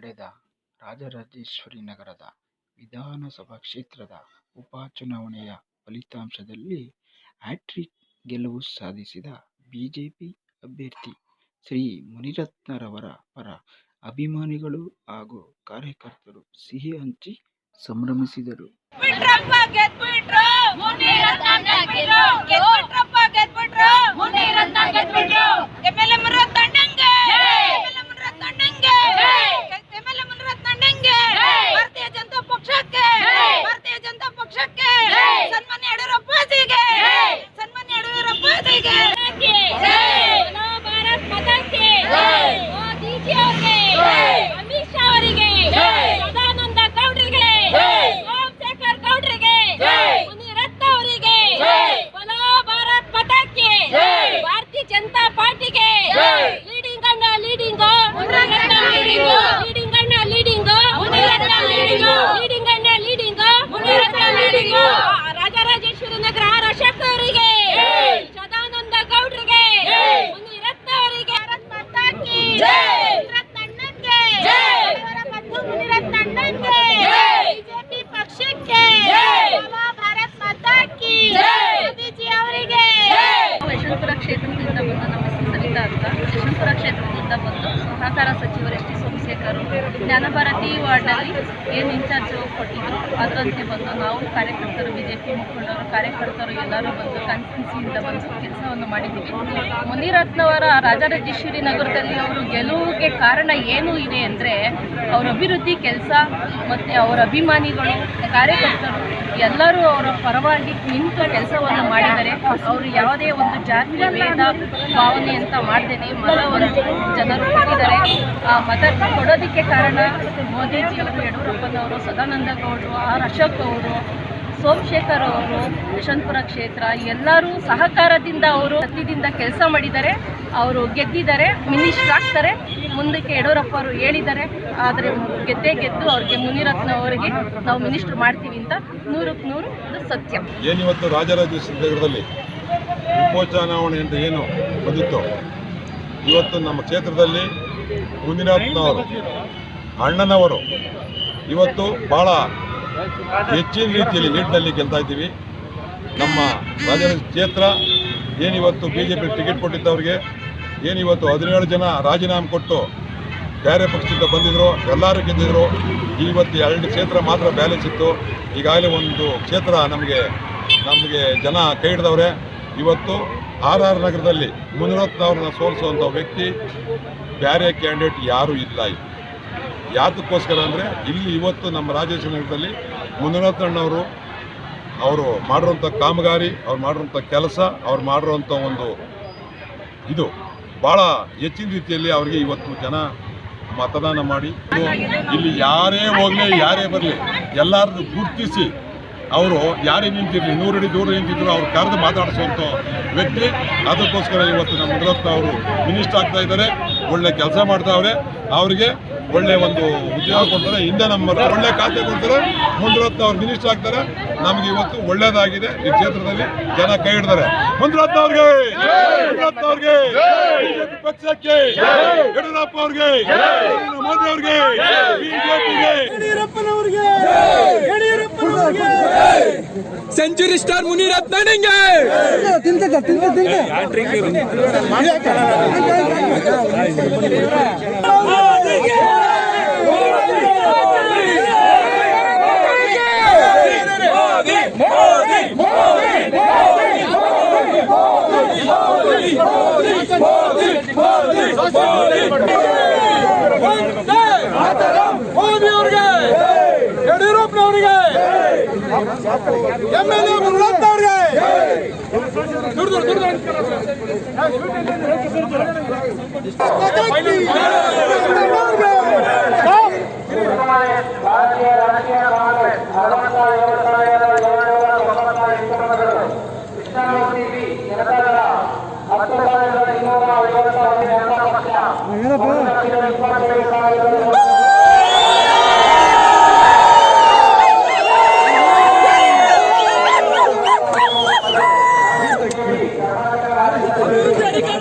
ನಡೆದ ರಾಜರಾಜೇಶ್ವರಿ ನಗರದ ವಿಧಾನಸಭಾ ಕ್ಷೇತ್ರದ ಉಪಚುನಾವಣೆಯ ಫಲಿತಾಂಶದಲ್ಲಿ ಹ್ಯಾಟ್ರಿಕ್ ಗೆಲುವು ಸಾಧಿಸಿದ ಬಿಜೆಪಿ ಅಭ್ಯರ್ಥಿ ಶ್ರೀ ಮುನಿರತ್ನರವರ ಪರ ಅಭಿಮಾನಿಗಳು ಹಾಗೂ ಕಾರ್ಯಕರ್ತರು ಸಿಹಿ ಹಂಚಿ ಸಂಭ್ರಮಿಸಿದರು. ಜ್ಞಾನಭಾರತಿ ವಾರ್ಡಲ್ಲಿ ಏನು ಇನ್ಚಾರ್ಜ್ ಕೊಟ್ಟಿದ್ರು ಅದರಂತೆ ಬಂದು ನಾವು ಕಾರ್ಯಕರ್ತರು ಬಿ ಜೆ ಪಿ ಮುಖಂಡರು, ಕಾರ್ಯಕರ್ತರು ಎಲ್ಲರೂ ಬಂದು ಕಾನ್ಸ್ಟಿಟ್ಯೂನ್ಸಿಯಿಂದ ಬಂದು ಕೆಲಸವನ್ನು ಮಾಡಿದ್ದೀವಿ. ಮುನಿರತ್ನವರ ರಾಜರಾಜೇಶ್ವರಿ ನಗರದಲ್ಲಿ ಅವರು ಗೆಲುವಿಗೆ ಕಾರಣ ಏನು ಇದೆ ಅಂದರೆ, ಅವರ ಅಭಿವೃದ್ಧಿ ಕೆಲಸ ಮತ್ತು ಅವರ ಅಭಿಮಾನಿಗಳು, ಕಾರ್ಯಕರ್ತರು ಎಲ್ಲರೂ ಅವರ ಪರವಾಗಿ ನಿಂತು ಕೆಲಸವನ್ನು ಮಾಡಿದ್ದಾರೆ. ಅವರು ಯಾವುದೇ ಒಂದು ಜಾತಿ ಭೇದ, ಭಾವನೆ ಅಂತ ಮಾಡ್ದೇನೆ. ಮತವನ್ನು ಜನರು ಕೊಟ್ಟಿದ್ದಾರೆ. ಆ ಮತ ಕೊಡೋದಕ್ಕೆ ಕಾರಣ ಮೋದಿಜಿಯವರು ಯಡಿಯೂರಪ್ಪನವರು, ಸದಾನಂದ ಗೌಡರು, ಆರ್ ಅಶೋಕ್ ಅವರು, ಸೋಮಶೇಖರ್ ಅವರು, ಯಶವಂತಪುರ ಕ್ಷೇತ್ರ, ಎಲ್ಲರೂ ಸಹಕಾರದಿಂದ ಅವರು ಸತ್ಯದಿಂದ ಕೆಲಸ ಮಾಡಿದ್ದಾರೆ. ಅವರು ಗೆದ್ದಿದ್ದಾರೆ ಮಿನಿಸ್ಟರ್ ಆಗ್ತಾರೆ. ಮುಂದಕ್ಕೆ ಯಡಿಯೂರಪ್ಪ ಅವರು ಹೇಳಿದ್ದಾರೆ, ಆದರೆ ಗೆದ್ದೇ ಗೆದ್ದು ಅವ್ರಿಗೆ ಮುನಿರತ್ನ ಅವರಿಗೆ ನಾವು ಮಿನಿಸ್ಟರ್ ಮಾಡ್ತೀವಿ ಅಂತ ನೂರಕ್ಕೆ ನೂರು ಅದು ಸತ್ಯ. ಏನಿವತ್ತು ರಾಜರಾಜೇಶ್ವರದಲ್ಲಿ ಉಪಚುನಾವಣೆ ಅಂತ ಏನು ಬಂದಿತ್ತು? ಇವತ್ತು ನಮ್ಮ ಕ್ಷೇತ್ರದಲ್ಲಿ ಮುನಿರತ್ನವರು ಅಣ್ಣನವರು ಇವತ್ತು ಭಾಳ ಹೆಚ್ಚಿನ ರೀತಿಯಲ್ಲಿ ಲೀಡ್ನಲ್ಲಿ ಗೆಲ್ತಾ ಇದ್ದೀವಿ. ನಮ್ಮ ರಾಜರ ಕ್ಷೇತ್ರ ಏನಿವತ್ತು ಬಿ ಜೆ ಪಿ ಟಿಕೆಟ್ ಕೊಟ್ಟಿದ್ದವ್ರಿಗೆ ಏನಿವತ್ತು ಹದಿನೇಳು ಜನ ರಾಜೀನಾಮೆ ಕೊಟ್ಟು ಬೇರೆ ಪಕ್ಷದಿಂದ ಬಂದಿದ್ರು, ಎಲ್ಲರೂ ಗೆದ್ದಿದ್ರು. ಇವತ್ತು ಎರಡು ಕ್ಷೇತ್ರ ಮಾತ್ರ ಬ್ಯಾಲೆನ್ಸ್ ಇತ್ತು. ಈಗಾಗಲೇ ಒಂದು ಕ್ಷೇತ್ರ ನಮಗೆ ನಮಗೆ ಜನ ಕೈ ಹಿಡಿದವ್ರೆ. ಇವತ್ತು ಆರ್ ಆರ್ ನಗರದಲ್ಲಿ ಮುನಿರತ್ನವ್ರನ್ನ ಸೋಲಿಸುವಂಥ ವ್ಯಕ್ತಿ ಬೇರೆ ಕ್ಯಾಂಡಿಡೇಟ್ ಯಾರೂ ಇಲ್ಲ ಯಾತಕ್ಕೋಸ್ಕರ ಅಂದರೆ ಇಲ್ಲಿ ಇವತ್ತು ನಮ್ಮ ರಾಜೇಶ್ವರ ನಗರದಲ್ಲಿ ಮುನಿರತ್ನಣ್ಣವರು ಅವರು ಮಾಡಿರುವಂಥ ಕಾಮಗಾರಿ, ಅವ್ರು ಮಾಡಿರುವಂಥ ಕೆಲಸ, ಅವ್ರು ಮಾಡಿರುವಂಥ ಒಂದು ಇದು. ಭಾಳ ಹೆಚ್ಚಿನ ರೀತಿಯಲ್ಲಿ ಅವರಿಗೆ ಇವತ್ತು ಜನ ಮತದಾನ ಮಾಡಿ. ಇಲ್ಲಿ ಯಾರೇ ಹೋಗಲಿ, ಯಾರೇ ಬರಲಿ ಎಲ್ಲರನ್ನು ಗುರುತಿಸಿ ಅವರು ಯಾರೇ ನಿಂತಿರಲಿ ನೂರಡಿ ದೂರ ನಿಂತಿದ್ರು, ಅವ್ರು ಕರೆದು ಮಾತಾಡಿಸುವಂಥ ವ್ಯಕ್ತಿ. ಅದಕ್ಕೋಸ್ಕರ ಇವತ್ತು ನಮ್ಮ ಮುದ್ರಪ್ಪ ಅವರು ಮಿನಿಸ್ಟರ್ ಆಗ್ತಾ ಇದ್ದಾರೆ. ಒಳ್ಳೆ ಕೆಲಸ ಮಾಡ್ತಾವ್ರೆ. ಅವರಿಗೆ ಒಳ್ಳೆ ಒಂದು ಉದ್ಯೋಗ ಕೊಡ್ತಾರೆ. ಹಿಂದೆ ನಮ್ಮ ಒಳ್ಳೆ ಖಾತೆ ಕೊಡ್ತಾರೆ. ಮುಂದ್ರತ್ನ ಅವ್ರು ಮಿನಿಸ್ಟರ್ ಆಗ್ತಾರೆ. ನಮಗೆ ಇವತ್ತು ಒಳ್ಳೇದಾಗಿದೆ ಈ ಕ್ಷೇತ್ರದಲ್ಲಿ. ಜನ ಕೈ ಹಿಡಿದಾರೆ. ಮುಂದ್ರತ್ನ ಅವ್ರಿಗೆ! ಅವ್ರಿಗೆ! ಬಿಜೆಪಿ ಪಕ್ಷಕ್ಕೆ! ಯಡಿಯೂರಪ್ಪ ಅವ್ರಿಗೆ! ಮೋದಿ ಅವ್ರಿಗೆ! ಬಿಜೆಪಿಗೆ! ಸೆಂಚುರಿ ಸ್ಟಾರ್ ಮುನಿರತ್ನ ನಿಂಗೆ ಮೋದಿ எம்எல்ஏ முன்னாத்தார்கள் பாரதிய ராஜ்ய மாணவன் அத்தனை Fingal!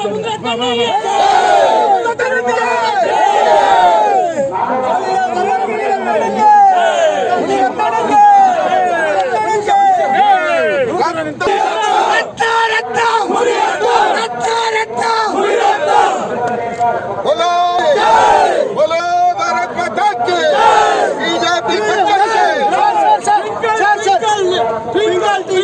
Fingal!